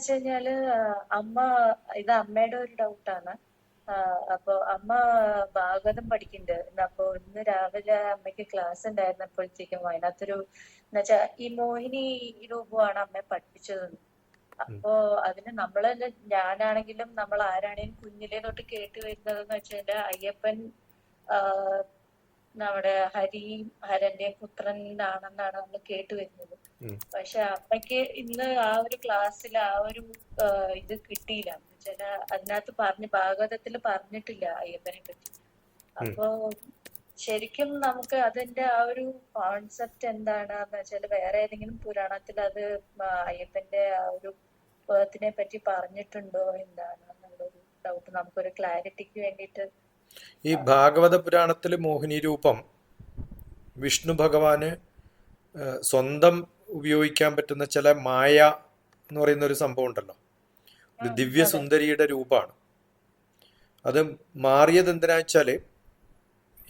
വെച്ച് കഴിഞ്ഞാൽ അമ്മ ഇത് അമ്മയുടെ ഒരു ഡൗട്ടാണ് അപ്പൊ അമ്മ ഭാഗവതം പഠിക്കുന്നുണ്ട്. അപ്പൊ ഇന്ന് രാവിലെ അമ്മയ്ക്ക് ക്ലാസ് ഉണ്ടായിരുന്നപ്പോഴത്തേക്കും അതിനകത്തൊരു എന്നുവെച്ചാ ഈ മോഹിനി രൂപമാണ് അമ്മയെ പഠിപ്പിച്ചത്. അപ്പോ അതിന് നമ്മൾ ഞാനാണെങ്കിലും നമ്മൾ ആരാണെങ്കിലും കുഞ്ഞിലേ തൊട്ട് കേട്ട് വരുന്നതെന്ന് വെച്ചാൽ അയ്യപ്പൻ നമ്മുടെ ഹരിയും ഹരന്റെ പുത്രനാണെന്നാണ് നമ്മൾ കേട്ട് വരുന്നത്. പക്ഷെ അമ്മയ്ക്ക് ഇന്ന് ആ ഒരു ക്ലാസ്സിൽ ആ ഒരു ഇത് കിട്ടിയില്ല. ചില അതിനകത്ത് പറഞ്ഞ് ഭാഗവതത്തിൽ പറഞ്ഞിട്ടില്ല അയ്യപ്പനെ പറ്റി. അപ്പോ ശരിക്കും നമുക്ക് അതിന്റെ ആ ഒരു കോൺസെപ്റ്റ് എന്താണെന്ന് വെച്ചാൽ വേറെ ഏതെങ്കിലും പുരാണത്തിൽ അത് അയ്യപ്പന്റെ ആ ഒരു ബേർത്തിനെ പറ്റി പറഞ്ഞിട്ടുണ്ടോ എന്താണ് എന്നുള്ളൊരു ഡൗട്ട് നമുക്കൊരു ക്ലാരിറ്റിക്ക് വേണ്ടിയിട്ട് ഈ ഭാഗവത പുരാണത്തിൽ മോഹിനി രൂപം വിഷ്ണു ഭഗവാന് സ്വന്തം ഉപയോഗിക്കാൻ പറ്റുന്ന ചില മായ എന്ന് പറയുന്ന ഒരു സംഭവം ഉണ്ടല്ലോ. ഒരു ദിവ്യസുന്ദരിയുടെ ദിവ്യ സുന്ദരിയുടെ രൂപമാണ്. അത് മാറിയത് എന്തിനാ വെച്ചാൽ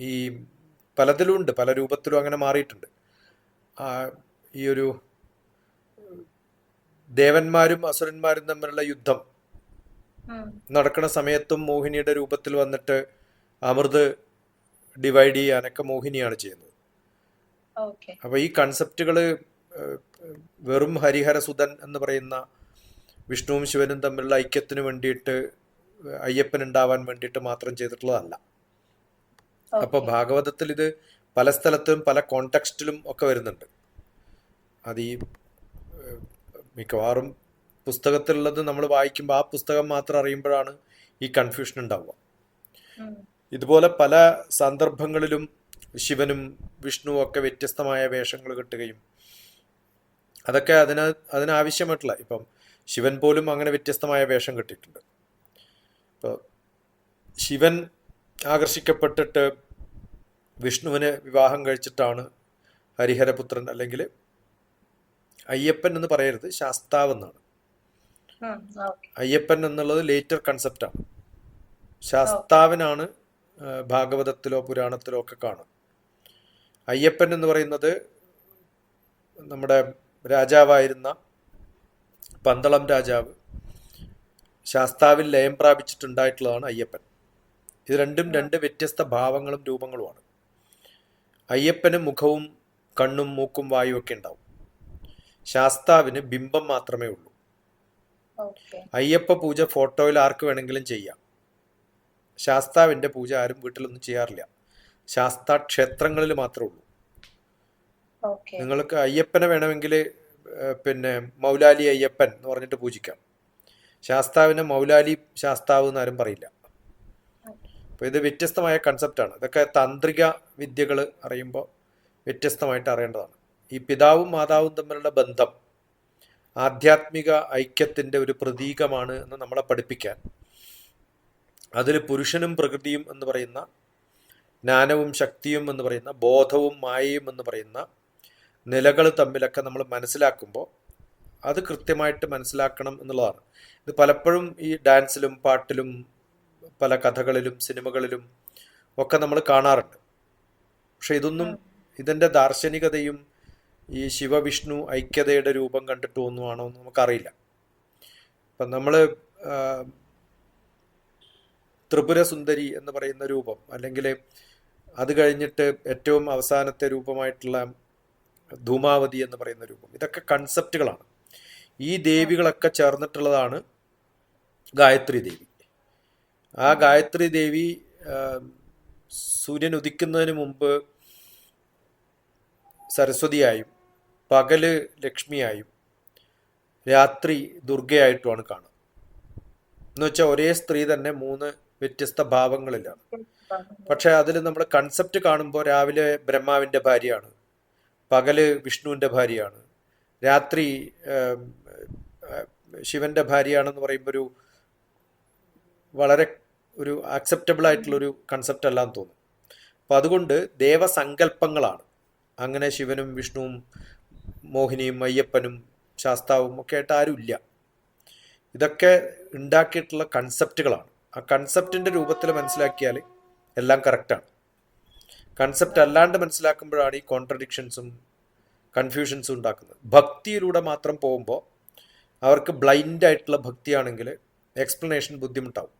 ഈ പലതിലും ഉണ്ട് പല രൂപത്തിലും അങ്ങനെ മാറിയിട്ടുണ്ട്. ആ, ഈ ഒരു ദേവന്മാരും അസുരന്മാരും തമ്മിലുള്ള യുദ്ധം നടക്കുന്ന സമയത്തും മോഹിനിയുടെ രൂപത്തിൽ വന്നിട്ട് അമൃത് ഡിവൈഡ് ചെയ്യാനൊക്കെ മോഹിനിയാണ് ചെയ്യുന്നത്. അപ്പൊ ഈ കൺസെപ്റ്റുകൾ വെറും ഹരിഹരസുതൻ എന്ന് പറയുന്ന വിഷ്ണുവും ശിവനും തമ്മിലുള്ള ഐക്യത്തിന് വേണ്ടിയിട്ട് അയ്യപ്പൻ ഉണ്ടാവാൻ വേണ്ടിയിട്ട് മാത്രം ചെയ്തിട്ടുള്ളതല്ല. അപ്പൊ ഭാഗവതത്തിൽ ഇത് പല സ്ഥലത്തും പല കോണ്ടെക്സ്റ്റിലും ഒക്കെ വരുന്നുണ്ട്. അത് ഈ മിക്കവാറും പുസ്തകത്തിലുള്ളത് നമ്മൾ വായിക്കുമ്പോൾ ആ പുസ്തകം മാത്രം അറിയുമ്പോഴാണ് ഈ കൺഫ്യൂഷൻ ഉണ്ടാവുക. ഇതുപോലെ പല സന്ദർഭങ്ങളിലും ശിവനും വിഷ്ണുവും ഒക്കെ വ്യത്യസ്തമായ വേഷങ്ങൾ കെട്ടുകയും അതൊക്കെ അതിന് അതിനാവശ്യമായിട്ടുള്ള ഇപ്പം ശിവൻ പോലും അങ്ങനെ വ്യത്യസ്തമായ വേഷം കെട്ടിയിട്ടുണ്ട്. ഇപ്പോൾ ശിവൻ ആകർഷിക്കപ്പെട്ടിട്ട് വിഷ്ണുവിനെ വിവാഹം കഴിച്ചിട്ടാണ് ഹരിഹരപുത്രൻ അല്ലെങ്കിൽ അയ്യപ്പൻ എന്ന് പറയരുത് ശാസ്താവ് എന്നാണ്. അയ്യപ്പൻ എന്നുള്ളത് ലേറ്റർ കൺസെപ്റ്റാണ് ശാസ്താവിനാണ് ഭാഗവതത്തിലോ പുരാണത്തിലോ ഒക്കെ കാണും. അയ്യപ്പൻ എന്ന് പറയുന്നത് നമ്മുടെ രാജാവായിരുന്ന പന്തളം രാജാവ് ശാസ്താവിൽ ലയം പ്രാപിച്ചിട്ടുണ്ടായിട്ടുള്ളതാണ് അയ്യപ്പൻ. ഇത് രണ്ടും രണ്ട് വ്യത്യസ്ത ഭാവങ്ങളും രൂപങ്ങളുമാണ്. അയ്യപ്പന് മുഖവും കണ്ണും മൂക്കും വായും ഒക്കെ ഉണ്ടാവും. ശാസ്താവിന് ബിംബം മാത്രമേ ഉള്ളൂ. അയ്യപ്പ പൂജ ഫോട്ടോയിൽ ആർക്ക് വേണമെങ്കിലും ചെയ്യാം. ശാസ്താവിന്റെ പൂജ ആരും വീട്ടിലൊന്നും ചെയ്യാറില്ല. ശാസ്താ ക്ഷേത്രങ്ങളിൽ മാത്രമേ ഉള്ളൂ. നിങ്ങൾക്ക് അയ്യപ്പനെ വേണമെങ്കിൽ പിന്നെ മൗലാലി അയ്യപ്പൻ എന്ന് പറഞ്ഞിട്ട് പൂജിക്കാം. ശാസ്താവിനെ മൗലാലി ശാസ്താവ് എന്ന് ആരും പറയില്ല. അപ്പോൾ ഇത് വ്യത്യസ്തമായ കൺസെപ്റ്റാണ് ഇതൊക്കെ താന്ത്രിക വിദ്യകൾ അറിയുമ്പോൾ വ്യത്യസ്തമായിട്ട് അറിയേണ്ടതാണ്. ഈ പിതാവും മാതാവും തമ്മിലുള്ള ബന്ധം ആധ്യാത്മിക ഐക്യത്തിന്റെ ഒരു പ്രതീകമാണ് എന്ന് നമ്മളെ പഠിപ്പിക്കാൻ അതിൽ പുരുഷനും പ്രകൃതിയും എന്ന് പറയുന്ന ജ്ഞാനവും ശക്തിയും എന്ന് പറയുന്ന ബോധവും മായയും എന്ന് പറയുന്ന നിലകൾ തമ്മിലൊക്കെ നമ്മൾ മനസ്സിലാക്കുമ്പോൾ അത് കൃത്യമായിട്ട് മനസ്സിലാക്കണം എന്നുള്ളതാണ്. ഇത് പലപ്പോഴും ഈ ഡാൻസിലും പാട്ടിലും പല കഥകളിലും സിനിമകളിലും ഒക്കെ നമ്മൾ കാണാറുണ്ട്. പക്ഷെ ഇതൊന്നും ഇതിന്റെ ദാർശനികതയും ഈ ശിവവിഷ്ണു ഐക്യതയുടെ രൂപം കണ്ടിട്ട് ഒന്നുമാണോ എന്ന് നമുക്കറിയില്ല. ഇപ്പം നമ്മൾ ത്രിപുര സുന്ദരി എന്ന് പറയുന്ന രൂപം. അല്ലെങ്കിൽ അത് കഴിഞ്ഞിട്ട് ഏറ്റവും അവസാനത്തെ രൂപമായിട്ടുള്ള ധൂമാവതി എന്ന് പറയുന്ന രൂപം. ഇതൊക്കെ കൺസെപ്റ്റുകളാണ് ഈ ദേവികളൊക്കെ ചേർന്നിട്ടുള്ളതാണ് ഗായത്രി ദേവി. ആ ഗായത്രി ദേവി സൂര്യൻ ഉദിക്കുന്നതിന് മുമ്പ് സരസ്വതിയായും പകൽ ലക്ഷ്മിയായും രാത്രി ദുർഗയായിട്ടുമാണ് കാണുക. എന്നുവെച്ചാൽ ഒരേ സ്ത്രീ തന്നെ മൂന്ന് വ്യത്യസ്ത ഭാവങ്ങളിലാണ്. പക്ഷെ അതിൽ നമ്മൾ കൺസെപ്റ്റ് കാണുമ്പോൾ രാവിലെ ബ്രഹ്മാവിന്റെ ഭാര്യയാണ് പകൽ വിഷ്ണുവിന്റെ ഭാര്യയാണ് രാത്രി ശിവന്റെ ഭാര്യയാണെന്ന് പറയുമ്പോൾ ഒരു വളരെ ഒരു അക്സെപ്റ്റബിൾ ആയിട്ടുള്ളൊരു കൺസെപ്റ്റ് അല്ലാന്ന് തോന്നും. അപ്പം അതുകൊണ്ട് ദേവസങ്കല്പങ്ങളാണ്. അങ്ങനെ ശിവനും വിഷ്ണുവും മോഹിനിയും അയ്യപ്പനും ശാസ്താവും ഒക്കെ ആയിട്ട് ആരും ഇല്ല ഇതൊക്കെ ഉണ്ടാക്കിയിട്ടുള്ള കൺസെപ്റ്റുകളാണ് ആ കൺസെപ്റ്റിന്റെ രൂപത്തിൽ മനസ്സിലാക്കിയാൽ എല്ലാം കറക്റ്റാണ് കൺസെപ്റ്റ് അല്ലാണ്ട് മനസ്സിലാക്കുമ്പോഴാണ് ഈ കോൺട്രഡിക്ഷൻസും കൺഫ്യൂഷൻസും ഉണ്ടാക്കുന്നത്. ഭക്തിയിലൂടെ മാത്രം പോകുമ്പോൾ അവർക്ക് ബ്ലൈൻഡ് ആയിട്ടുള്ള ഭക്തിയാണെങ്കിൽ എക്സ്പ്ലനേഷൻ ബുദ്ധിമുട്ടാവും.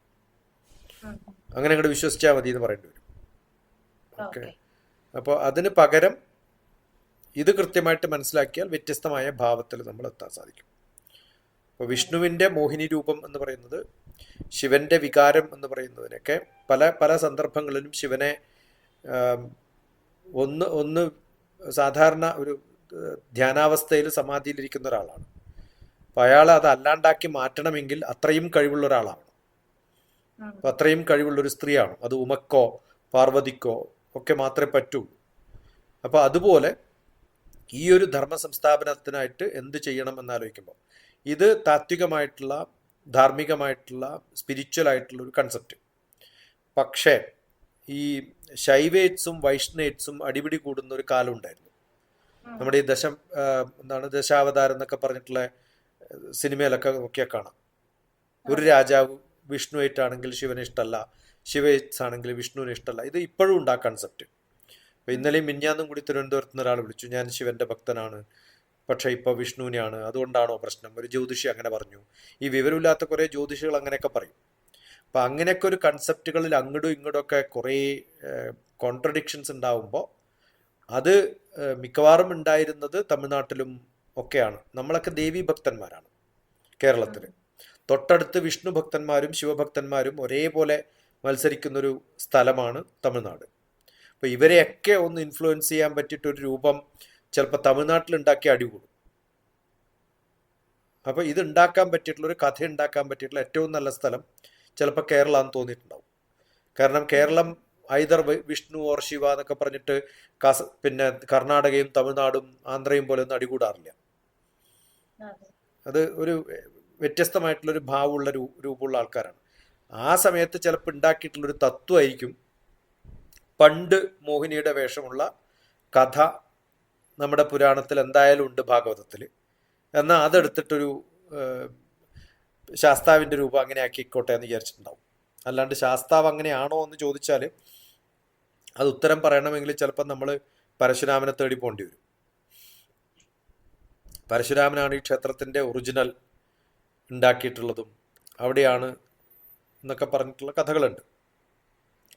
അങ്ങനെ അങ്ങോട്ട് വിശ്വസിച്ചാൽ മതി എന്ന് പറയേണ്ടി വരും. ഓക്കെ ഓക്കെ അപ്പോൾ അതിന് പകരം ഇത് കൃത്യമായിട്ട് മനസ്സിലാക്കിയാൽ വ്യത്യസ്തമായ ഭാവത്തിൽ നമ്മൾ എത്താൻ സാധിക്കും. അപ്പോൾ വിഷ്ണുവിന്റെ മോഹിനി രൂപം എന്ന് പറയുന്നത് ശിവന്റെ വികാരം എന്ന് പറയുന്നതിനൊക്കെ പല പല സന്ദർഭങ്ങളിലും ശിവനെ ഒന്ന് ഒന്ന് സാധാരണ ഒരു ധ്യാനാവസ്ഥയിൽ സമാധിയിലിരിക്കുന്ന ഒരാളാണ്. അപ്പൊ അയാൾ അത് അല്ലാണ്ടാക്കി മാറ്റണമെങ്കിൽ അത്രയും കഴിവുള്ള ഒരാളാണ്. അപ്പൊ അപ്പം അത്രയും കഴിവുള്ള ഒരു സ്ത്രീയാണ്. അത് ഉമക്കോ പാർവതിക്കോ ഒക്കെ മാത്രമേ പറ്റുള്ളൂ. അപ്പോൾ അതുപോലെ ഈ ഒരു ധർമ്മ സംസ്ഥാപനത്തിനായിട്ട് എന്ത് ചെയ്യണം എന്നാലോചിക്കുമ്പോൾ ഇത് താത്വികമായിട്ടുള്ള ധാർമ്മികമായിട്ടുള്ള സ്പിരിച്വൽ ആയിട്ടുള്ള ഒരു കൺസെപ്റ്റ് പക്ഷേ ഈ ശൈവേറ്റ്സും വൈഷ്ണേറ്റ്സും അടിപിടി കൂടുന്ന ഒരു കാലം ഉണ്ടായിരുന്നു. നമ്മുടെ ഈ ദശ എന്താണ് ദശാവതാരം എന്നൊക്കെ പറഞ്ഞിട്ടുള്ള സിനിമയിലൊക്കെ നോക്കിയാൽ കാണാം. ഒരു രാജാവ് വിഷ്ണുവായിട്ടാണെങ്കിൽ ശിവന് ഇഷ്ടമല്ല ശിവേറ്റ്സ് ആണെങ്കിൽ വിഷ്ണുവിന് ഇഷ്ടമല്ല. ഇത് ഇപ്പോഴും ഉണ്ട് ആ കൺസെപ്റ്റ് ഇന്നലെയും മിഞ്ഞാന്നും കൂടി തിരുവനന്തപുരത്ത് നിന്ന് ഒരാൾ വിളിച്ചു. ഞാൻ ശിവന്റെ ഭക്തനാണ്. പക്ഷേ ഇപ്പോൾ വിഷ്ണുവിനെയാണ്. അതുകൊണ്ടാണോ പ്രശ്നം? ഒരു ജ്യോതിഷി അങ്ങനെ പറഞ്ഞു. ഈ വിവരമില്ലാത്ത കുറേ ജ്യോതിഷികൾ അങ്ങനെയൊക്കെ പറയും. അപ്പം അങ്ങനെയൊക്കെ ഒരു കൺസെപ്റ്റുകളിൽ അങ്ങോട്ടും ഇങ്ങോട്ടും ഒക്കെ കുറേ കോൺട്രഡിക്ഷൻസ് ഉണ്ടാവുമ്പോൾ അത് മിക്കവാറും ഉണ്ടായിരുന്നത് തമിഴ്നാട്ടിലും ഒക്കെയാണ്. നമ്മളൊക്കെ ദേവി ഭക്തന്മാരാണ് കേരളത്തിൽ തൊട്ടടുത്ത് വിഷ്ണു ഭക്തന്മാരും ശിവഭക്തന്മാരും ഒരേപോലെ മത്സരിക്കുന്നൊരു സ്ഥലമാണ് തമിഴ്നാട്. അപ്പോൾ ഇവരെയൊക്കെ ഒന്ന് ഇൻഫ്ലുവൻസ് ചെയ്യാൻ പറ്റിയിട്ടൊരു രൂപം ചിലപ്പോൾ തമിഴ്നാട്ടിൽ ഉണ്ടാക്കി അടികൂടും. അപ്പോൾ ഇത് ഉണ്ടാക്കാൻ പറ്റിയിട്ടുള്ള ഒരു കഥ ഉണ്ടാക്കാൻ പറ്റിയിട്ടുള്ള ഏറ്റവും നല്ല സ്ഥലം ചിലപ്പോൾ കേരളമാണെന്ന് തോന്നിയിട്ടുണ്ടാവും. കാരണം കേരളം ഐദർ വിഷ്ണു ഓർ ശിവ എന്നൊക്കെ പറഞ്ഞിട്ട് കാസ പിന്നെ കർണാടകയും തമിഴ്നാടും ആന്ധ്രയും പോലെ ഒന്നും അടികൂടാറില്ല. അതെ. ഒരു വ്യത്യസ്തമായിട്ടുള്ളൊരു ഭാവമുള്ള രൂപമുള്ള ആൾക്കാരാണ്. ആ സമയത്ത് ചിലപ്പോൾ ഉണ്ടാക്കിയിട്ടുള്ളൊരു തത്വമായിരിക്കും പണ്ട് മോഹിനിയുടെ വേഷമുള്ള കഥ നമ്മുടെ പുരാണത്തിൽ എന്തായാലും ഉണ്ട് ഭാഗവതത്തിൽ. എന്നാൽ അതെടുത്തിട്ടൊരു ശാസ്താവിന്റെ രൂപം അങ്ങനെ ആക്കിക്കോട്ടെ എന്ന് വിചാരിച്ചിട്ടുണ്ടാവും. അല്ലാണ്ട് ശാസ്താവ് അങ്ങനെയാണോ എന്ന് ചോദിച്ചാൽ അത് ഉത്തരം പറയണമെങ്കിൽ ചിലപ്പോൾ നമ്മൾ പരശുരാമനെ തേടി പോകേണ്ടി വരും. പരശുരാമനാണ് ഈ ക്ഷേത്രത്തിന്റെ ഒറിജിനൽ ഉണ്ടാക്കിയിട്ടുള്ളതും അവിടെയാണ് എന്നൊക്കെ പറഞ്ഞിട്ടുള്ള കഥകളുണ്ട്.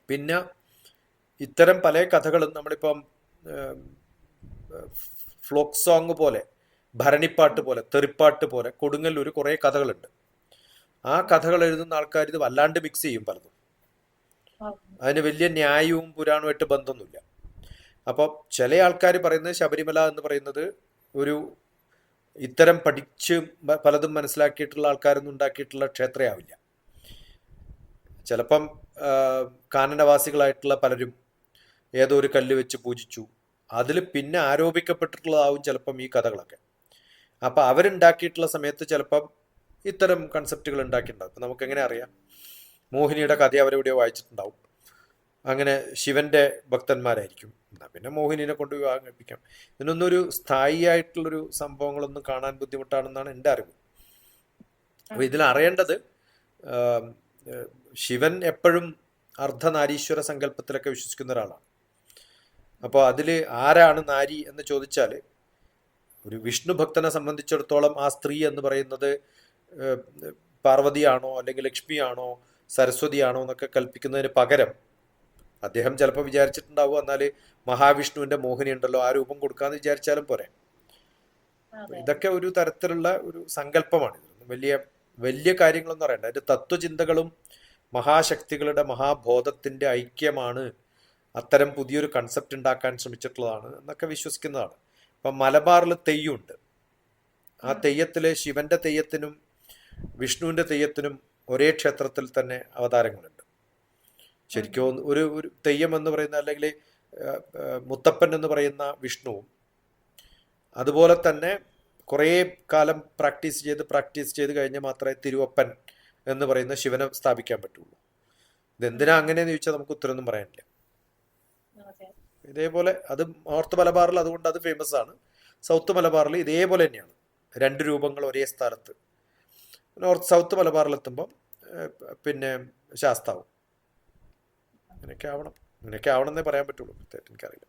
പിന്നെ ഇത്തരം പല കഥകളും നമ്മളിപ്പം ഫ്ലോക്ക് സോങ് പോലെ ഭരണിപ്പാട്ട് പോലെ തെറിപ്പാട്ട് പോലെ കൊടുങ്ങല്ലൂർ കുറേ കഥകളുണ്ട്. ആ കഥകൾ എഴുതുന്ന ആൾക്കാർ ഇത് വല്ലാണ്ട് മിക്സ് ചെയ്യും പലതും. അതിന് വലിയ ന്യായവും പുരാണവുമായിട്ട് ബന്ധമൊന്നുമില്ല. അപ്പോൾ ചില ആൾക്കാർ പറയുന്നത് ശബരിമല എന്ന് പറയുന്നത് ഒരു ഇത്തരം പഠിച്ച് പലതും മനസ്സിലാക്കിയിട്ടുള്ള ആൾക്കാരൊന്നും ഉണ്ടാക്കിയിട്ടുള്ള ക്ഷേത്രയാവില്ല. ചിലപ്പം കാനനവാസികളായിട്ടുള്ള പലരും ഏതോ ഒരു കല്ല് വെച്ച് പൂജിച്ചു അതിൽ പിന്നെ ആരോപിക്കപ്പെട്ടിട്ടുള്ളതാവും ചിലപ്പം ഈ കഥകളൊക്കെ. അപ്പം അവരുണ്ടാക്കിയിട്ടുള്ള സമയത്ത് ചിലപ്പം ഇത്തരം കൺസെപ്റ്റുകൾ ഉണ്ടാക്കിയിട്ടുണ്ടാവും. ഇപ്പം നമുക്ക് എങ്ങനെ അറിയാം? മോഹിനിയുടെ കഥ അവരെവിടെയോ വായിച്ചിട്ടുണ്ടാവും. അങ്ങനെ ശിവന്റെ ഭക്തന്മാരായിരിക്കും. എന്നാ പിന്നെ മോഹിനിനെ കൊണ്ട് വിവാഹം കഴിപ്പിക്കാം. ഇതിനൊന്നും ഒരു സ്ഥായി ആയിട്ടുള്ളൊരു സംഭവങ്ങളൊന്നും കാണാൻ ബുദ്ധിമുട്ടാണെന്നാണ് എന്റെ അറിവ്. അപ്പോൾ ഇതിൽ അറിയേണ്ടത് ശിവൻ എപ്പോഴും അർദ്ധനാരീശ്വര സങ്കല്പത്തിലൊക്കെ വിശ്വസിക്കുന്ന ഒരാളാണ്. അപ്പോൾ അതിൽ ആരാണ് നാരി എന്ന് ചോദിച്ചാൽ ഒരു വിഷ്ണു ഭക്തനെ സംബന്ധിച്ചിടത്തോളം ആ സ്ത്രീ എന്ന് പറയുന്നത് പാർവതിയാണോ അല്ലെങ്കിൽ ലക്ഷ്മിയാണോ സരസ്വതിയാണോ എന്നൊക്കെ കൽപ്പിക്കുന്നതിന് പകരം അദ്ദേഹം ചിലപ്പോൾ വിചാരിച്ചിട്ടുണ്ടാവും എന്നാൽ മഹാവിഷ്ണുവിന്റെ മോഹിനി ഉണ്ടല്ലോ ആ രൂപം കൊടുക്കാന്ന് വിചാരിച്ചാലും പോരെ. ഇതൊക്കെ ഒരു തരത്തിലുള്ള ഒരു സങ്കല്പമാണ്. വലിയ വലിയ കാര്യങ്ങളൊന്നും അറിയണ്ട അതിന്റെ തത്വചിന്തകളും മഹാശക്തികളുടെ മഹാബോധത്തിന്റെ ഐക്യമാണ് അത്തരം പുതിയൊരു കൺസെപ്റ്റ് ഉണ്ടാക്കാൻ ശ്രമിച്ചിട്ടുള്ളതാണ് എന്നൊക്കെ വിശ്വസിക്കുന്നതാണ്. ഇപ്പം മലബാറിൽ തെയ്യുണ്ട്. ആ തെയ്യത്തിലെ ശിവന്റെ തെയ്യത്തിനും വിഷ്ണുവിന്റെ തെയ്യത്തിനും ഒരേ ക്ഷേത്രത്തിൽ തന്നെ അവതാരങ്ങളുണ്ട്. ശരിക്കും ഒരു ഒരു തെയ്യം എന്ന് പറയുന്ന അല്ലെങ്കിൽ മുത്തപ്പൻ എന്ന് പറയുന്ന വിഷ്ണുവും അതുപോലെ തന്നെ കുറേ കാലം പ്രാക്ടീസ് ചെയ്ത് പ്രാക്ടീസ് ചെയ്ത് കഴിഞ്ഞാൽ മാത്രമേ തിരുവപ്പൻ എന്ന് പറയുന്ന ശിവനെ സ്ഥാപിക്കാൻ പറ്റുള്ളൂ. ഇതെന്തിനാ അങ്ങനെയെന്ന് ചോദിച്ചാൽ നമുക്ക് ഉത്തരമൊന്നും പറയാനില്ല. ഇതേപോലെ അത് നോർത്ത് മലബാറിൽ അതുകൊണ്ട് അത് ഫേമസ് ആണ്. സൗത്ത് മലബാറിൽ ഇതേപോലെ തന്നെയാണ്. രണ്ട് രൂപങ്ങൾ ഒരേ സ്ഥലത്ത്. നോർത്ത് സൗത്ത് മലബാറിലെത്തുമ്പം എത്തുമ്പോൾ പിന്നെ ശാസ്താവും. അങ്ങനെയൊക്കെ ആവണം. അങ്ങനെയൊക്കെ ആവണമെന്നേ പറയാൻ പറ്റുള്ളൂ. എനിക്കറിയില്ല.